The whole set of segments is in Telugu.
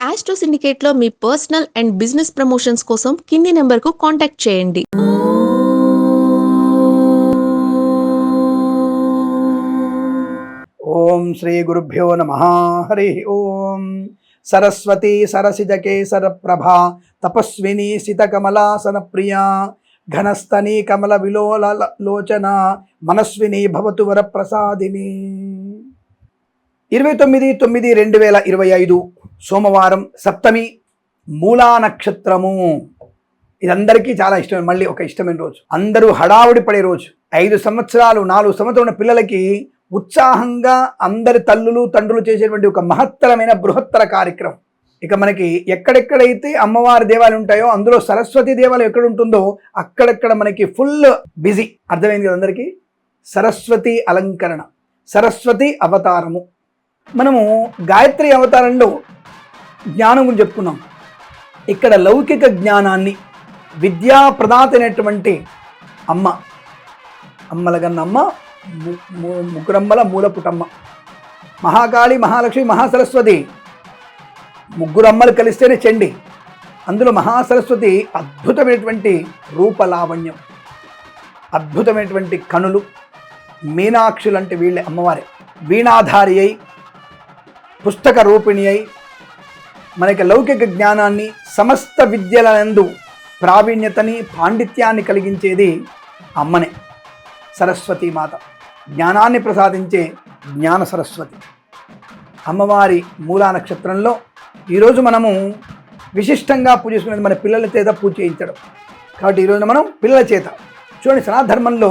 ఆస్ట్రో సిండికేట్లో మీ పర్సనల్ అండ్ బిజినెస్ ప్రమోషన్స్ కోసం కింది నెంబర్కు కాంటాక్ట్ చేయండి. ఓం శ్రీ గురుభ్యో నమ. హరి ఓం. సరస్వతి సరసిజకేసర ప్రభా తపస్విని సితకమలాసన ప్రియా ఘనస్తని కమల విలోల లోచన మనస్విని భవతు వర ప్రసాదిని. ఇరవై తొమ్మిది తొమ్మిది రెండు వేల ఇరవై ఐదు సోమవారం సప్తమి మూలా నక్షత్రము. ఇదందరికీ చాలా ఇష్టం మళ్ళీ ఒక ఇష్టమైన రోజు. అందరూ హడావుడి పడే రోజు. ఐదు సంవత్సరాలు నాలుగు సంవత్సరాలు ఉన్న పిల్లలకి ఉత్సాహంగా అందరి తల్లులు తండ్రులు చేసేటువంటి ఒక మహత్తరమైన బృహత్తర కార్యక్రమం. ఇక మనకి ఎక్కడెక్కడైతే అమ్మవారి దేవాలయం ఉంటాయో అందులో సరస్వతి దేవాలయం ఎక్కడ ఉంటుందో అక్కడక్కడ మనకి ఫుల్ బిజీ. అర్థమైంది కదా అందరికీ? సరస్వతి అలంకరణ సరస్వతి అవతారము. మనము గాయత్రి అవతారంలో జ్ఞానం గురించి చెప్పుకున్నాం. ఇక్కడ లౌకిక జ్ఞానాన్ని విద్యా ప్రదాత అయినటువంటి అమ్మ అమ్మల గన్నమ్మ ముగ్గురమ్మల మూలపుటమ్మ మహాకాళి మహాలక్ష్మి మహాసరస్వతి ముగ్గురమ్మలు కలిస్తేనే చండి. అందులో మహాసరస్వతి అద్భుతమైనటువంటి రూపలావణ్యం అద్భుతమైనటువంటి కనులు మీనాక్షులు అంటే వీళ్ళే అమ్మవారే. వీణాధారి అయి పుస్తక రూపిణి అయి మనకి లౌకిక జ్ఞానాన్ని సమస్త విద్యలందు ప్రావీణ్యతని పాండిత్యాన్ని కలిగించేది అమ్మనే సరస్వతి మాత. జ్ఞానాన్ని ప్రసాదించే జ్ఞాన సరస్వతి. అమ్మవారి మూలా నక్షత్రంలో ఈరోజు మనము విశిష్టంగా పూజిస్తున్నది మన పిల్లల చేత పూజ చేయించడం. కాబట్టి ఈరోజు మనం పిల్లల చేత. చూడండి సనాధర్మంలో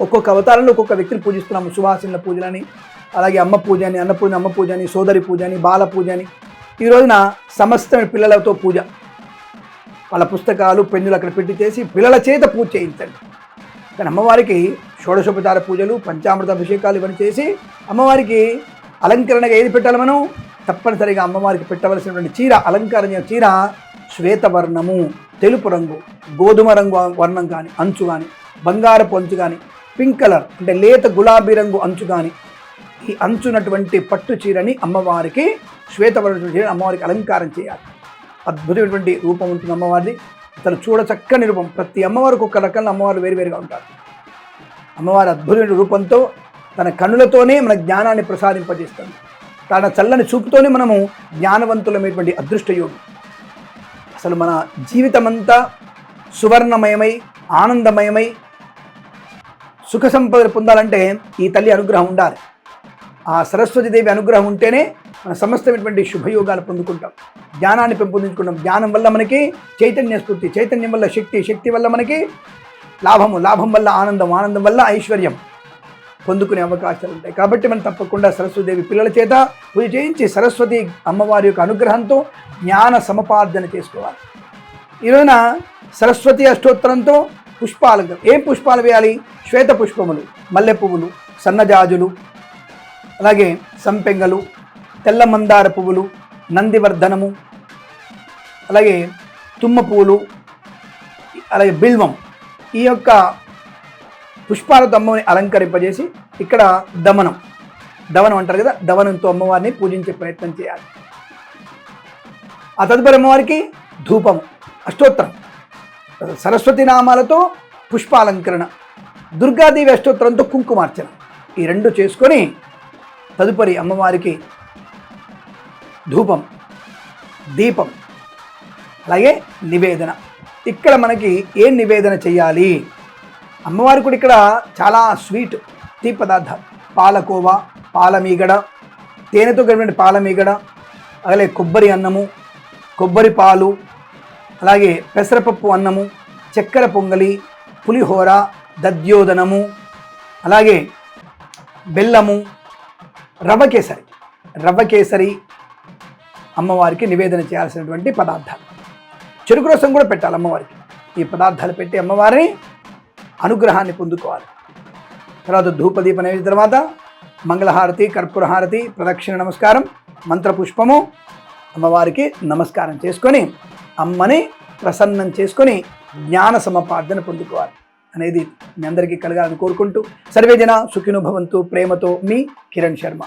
ఒక్కొక్క అవతారంలో ఒక్కొక్క వ్యక్తిని పూజిస్తున్నాము. సువాసనల పూజలని అలాగే అమ్మ పూజ అని అన్నపూజ అమ్మ పూజ అని సోదరి పూజ అని బాల పూజ అని ఈ రోజున సమస్త పిల్లలతో పూజ. వాళ్ళ పుస్తకాలు పెన్నులు అక్కడ పెట్టి చేసి పిల్లల చేత పూజ చేయించండి. కానీ అమ్మవారికి షోడశోపచార పూజలు పంచామృత అభిషేకాలు ఇవన్నీ చేసి అమ్మవారికి అలంకరణగా ఏది పెట్టాలి మనం? తప్పనిసరిగా అమ్మవారికి పెట్టవలసినటువంటి చీర అలంకరణ చీర శ్వేతవర్ణము తెలుపు రంగు గోధుమ రంగు వర్ణం కానీ అంచు కానీ బంగారపు అంచు కానీ పింక్ కలర్ అంటే లేత గులాబీ రంగు అంచు కానీ ఈ అంచున్నటువంటి పట్టు చీరని అమ్మవారికి శ్వేతవర్ణ చీరని అమ్మవారికి అలంకారం చేయాలి. అద్భుతమైనటువంటి రూపం ఉంటుంది అమ్మవారిది. తను చూడ చక్కని రూపం. ప్రతి అమ్మవారికి ఒక రకంలో అమ్మవారు వేరువేరుగా ఉంటారు. అమ్మవారి అద్భుతమైన రూపంతో తన కన్నులతోనే మన జ్ఞానాన్ని ప్రసాదింపజేస్తుంది. తన చల్లని చూపుతోనే మనము జ్ఞానవంతులమైనటువంటి అదృష్టయోగి అసలు మన జీవితమంతా సువర్ణమయమై ఆనందమయమై సుఖ సంపదలు పొందాలంటే ఈ తల్లి అనుగ్రహం ఉండాలి. ఆ సరస్వతి దేవి అనుగ్రహం ఉంటేనే మన సమస్తమైనటువంటి శుభయోగాలు పొందుకుంటాం. జ్ఞానాన్ని పెంపొందించుకుంటాం. జ్ఞానం వల్ల మనకి చైతన్య స్ఫూర్తి చైతన్యం వల్ల శక్తి శక్తి వల్ల మనకి లాభము లాభం వల్ల ఆనందం ఆనందం వల్ల ఐశ్వర్యం పొందుకునే అవకాశాలు ఉంటాయి. కాబట్టి మనం తప్పకుండా సరస్వతిదేవి పిల్లల చేత పూజ చేయించి సరస్వతి అమ్మవారి యొక్క అనుగ్రహంతో జ్ఞాన సముపార్జన చేసుకోవాలి. ఈరోజున సరస్వతి అష్టోత్తరంతో పుష్పాలంకరణ. ఏం పుష్పాలు వేయాలి? శ్వేత పుష్పములు మల్లె పువ్వులు సన్నజాజులు అలాగే సంపెంగలు తెల్ల మందార పువ్వులు నందివర్ధనము అలాగే తుమ్మ పువ్వులు అలాగే బిల్వం ఈ యొక్క పుష్పాలతో అమ్మవారిని అలంకరింపజేసి ఇక్కడ దమనం. దవనం అంటారు కదా దవనంతో అమ్మవారిని పూజించే ప్రయత్నం చేయాలి. ఆ తదుపరి అమ్మవారికి ధూపం అష్టోత్తరం. సరస్వతి నామాలతో పుష్పాలంకరణ దుర్గాదేవి అష్టోత్తరంతో కుంకుమార్చన. ఈ రెండు చేసుకొని తదుపరి అమ్మవారికి ధూపం దీపం అలాగే నివేదన. ఇక్కడ మనకి ఏం నివేదన చేయాలి? అమ్మవారి కూడా ఇక్కడ చాలా స్వీట్ తీ పదార్థాలు పాలకోవా పాలమీగడ తేనెతో కలిపిన పాలమీగడ అలాగే కొబ్బరి అన్నము కొబ్బరి పాలు అలాగే పెసరపప్పు అన్నము చక్కెర పొంగలి పులిహోర దద్యోదనము అలాగే బెల్లము రవ్వ కేసరి రవ్వ కేసరి అమ్మవారికి నివేదన చేయాల్సినటువంటి పదార్థాలు. చెరుకు రసం కూడా పెట్టాలి అమ్మవారికి. ఈ పదార్థాలు పెట్టి అమ్మవారిని అనుగ్రహాన్ని పొందుకోవాలి. తర్వాత ధూపదీప నైవేద్యం తర్వాత మంగళహారతి కర్పూరహారతి ప్రదక్షిణ నమస్కారం మంత్రపుష్పము అమ్మవారికి నమస్కారం చేసుకొని అమ్మని ప్రసన్నం చేసుకొని జ్ఞాన సమపార్జన పొందుకోవాలి. అనేది మీ అందరికీ కలగాలని కోరుకుంటూ సర్వేజన సుఖిను భవంతు ప్రేమతో మీ కిరణ్ శర్మ.